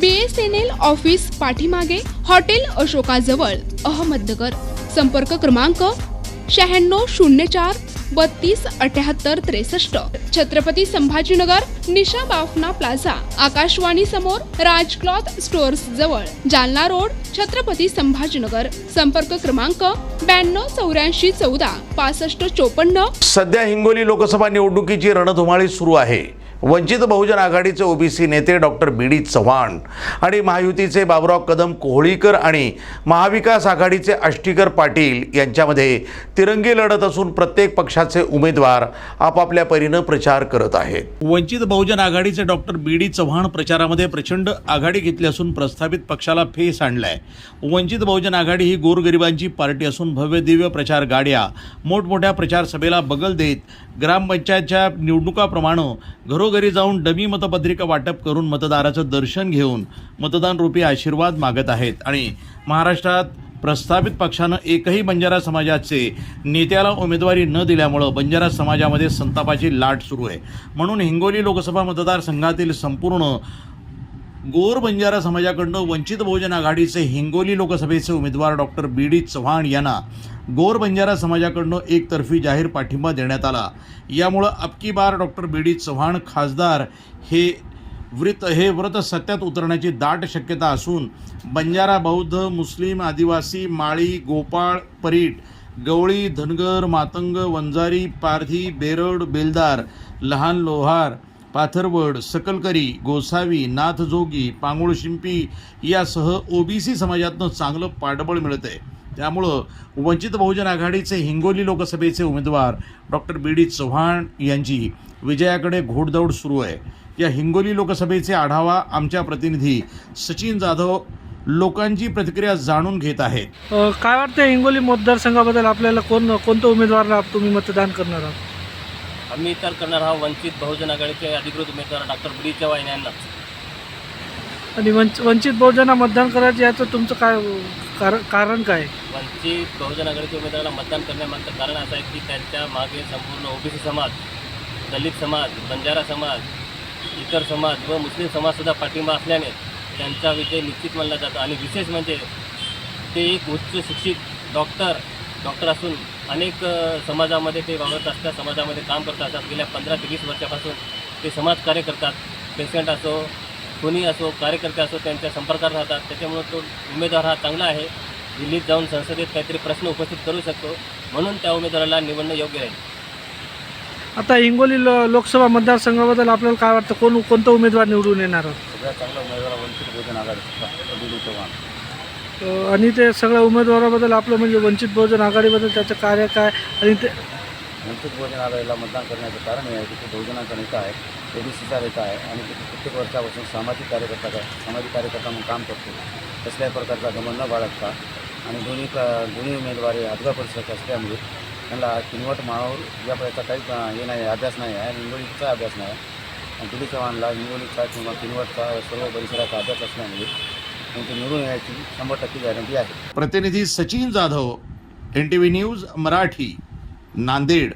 B S N L office पाठीमागे hotel अशोकाजवळ अहमदनगर. संपर्क क्रमांक शहाण्णव शून्य चार बत्तीस अठ्याहत्तर त्रेसष्ट. छत्रपती संभाजीनगर निशा बाफना प्लाझा आकाशवाणी समोर राज क्लॉथ स्टोअर्स जवळ. जालना रोड छत्रपती संभाजीनगर. संपर्क क्रमांक ब्याण्णव चौऱ्याऐंशी चौदा पासष्ट चोपन्न. सध्या हिंगोली लोकसभा निवडणुकीची रणधुमाळी सुरू आहे. वंचित बहुजन आघाडीचे ओबीसी नेते डॉक्टर बी डी चव्हाण आणि महायुतीचे बाबुराव कदम कोहळीकर आणि महाविकास आघाडीचे आष्टीकर पाटील यांच्यामध्ये तिरंगी लढत असून प्रत्येक पक्षाचे उमेदवार आपापल्या परीनं प्रचार करत आहेत. वंचित बहुजन आघाडीचे डॉक्टर बी डी चव्हाण प्रचारामध्ये प्रचंड आघाडी घेतली असून प्रस्थापित पक्षाला फेस आणलाय. वंचित बहुजन आघाडी ही गोरगरिबांची पार्टी असून भव्य दिव्य प्रचार गाड्या मोठमोठ्या प्रचार सभेला बगल देत ग्रामपंचायतच्या निवडणुकाप्रमाणे घरोघरी जाऊन डमी मतपत्रिका वाटप करून मतदाराचं दर्शन घेऊन मतदान रूपी आशीर्वाद मागत आहेत. आणि महाराष्ट्रात प्रस्थापित पक्षानं एकही बंजारा समाजाचे नेत्याला उमेदवारी न दिल्यामुळं बंजारा समाजामध्ये संतापाची लाट सुरू आहे. म्हणून हिंगोली लोकसभा मतदारसंघातील संपूर्ण गोर बंजारा समाजाकडनं वंचित बहुजन आघाडीचे हिंगोली लोकसभेचे उमेदवार डॉक्टर बी डी चव्हाण यांना गोर बंजारा समाजाकडनं एकतर्फी जाहीर पाठिंबा देण्यात आला. यामुळं अबकी बार डॉक्टर बी डी चव्हाण खासदार हे व्रत हे व्रत सत्यात उतरण्याची दाट शक्यता असून बंजारा बौद्ध मुस्लिम आदिवासी माळी गोपाळ परीट गवळी धनगर मातंग वंजारी पारधी बेरड बेलदार लहान लोहार पाथरवड सकलकरी गोसावी नाथजोगी पांगुळ शिंपी यासह ओबीसी समाजातनं चांगलं पाठबळ मिळत आहे त्यामुळं वंचित बहुजन आघाडीचे हिंगोली लोकसभेचे उमेदवार डॉक्टर बी. डी. चव्हाण यांची विजयाकडे घोडदौड सुरू आहे. या हिंगोली लोकसभेचे आढावा आमच्या प्रतिनिधी सचिन जाधव लोकांची प्रतिक्रिया जाणून घेत आहेत. काय वाटतं हिंगोली मतदारसंघाबद्दल आपल्याला कोण कोणत्या उमेदवाराला तुम्ही मतदान करणार आहात? आम्ही तर करणार हा वंचित बहुजन आघाडीचे अधिकृत उमेदवार डॉक्टर बी चव्हाण यांना आणि वंच वंचित बहुजनांना मतदान करायचं याचं तुमचं काय कारण कारण काय? वंचित बहुजन आघाडीच्या उमेदवाराला मतदान करण्यामागचं कारण असं आहे की त्यांच्या मागे संपूर्ण ओबीसी समाज दलित समाज बंजारा समाज इतर समाज व मुस्लिम समाजसुद्धा पाठिंबा असल्याने त्यांचा विजय निश्चित मानला जातो आणि विशेष म्हणजे ते एक उच्च शिक्षित डॉक्टर डॉक्टर असून अनेक समाजामध्ये ते वावरत असतात समाजामध्ये काम करत असतात. गेल्या पंधरा ते वीस वर्षापासून ते समाजकार्य करतात. पेशंट असो कोणी असो कार्यकर्ते असो त्यांच्या संपर्कात राहतात. त्याच्यामुळे तो उमेदवार हा चांगला आहे. दिल्लीत जाऊन संसदेत काहीतरी प्रश्न उपस्थित करू शकतो. म्हणून त्या उमेदवाराला निवडणं योग्य आहे आता हिंगोली लो लोकसभा मतदारसंघाबद्दल आपल्याला काय वाटतं? कोण कोणता उमेदवार निवडून येणार? आहात? सगळ्यात चांगला उमेदवार वंचित बहुजन आघाडीचा चव्हाण. अ, आणि ते सगळ्या उमेदवाराबद्दल आपलं म्हणजे वंचित बहुजन आघाडीबद्दल त्याचं कार्य काय? आणि ते वंचित बहुजन आघाडीला मतदान करण्याचं कारण हे आहे की तो बहुजनाचा नेता आहे ओबीसीचा नेता आहे आणि तो प्रत्येक वर्षापासून सामाजिक कार्यकर्ता काय सामाजिक कार्यकर्ता म्हणून काम करतो. कसल्याही प्रकारचा गमन न बाळगता आणि दोन्ही का दोन्ही उमेदवारी हे अद्वा परिषद असल्यामुळे त्यांना किनवट माळावर या प्रकारचा काहीच हे नाही आहे, अभ्यास नाही आहे. निवडीचा अभ्यास नाही आहे. आणि दिलीप चव्हाणला निवडीचा किंवा किनवटचा सर्व परिसराचा अभ्यास असल्यामुळे त्यांची निवडून येण्याची शंभर टक्के गॅरंटी आहे. प्रतिनिधी Sachin Jadhav N T V news Marathi Nanded.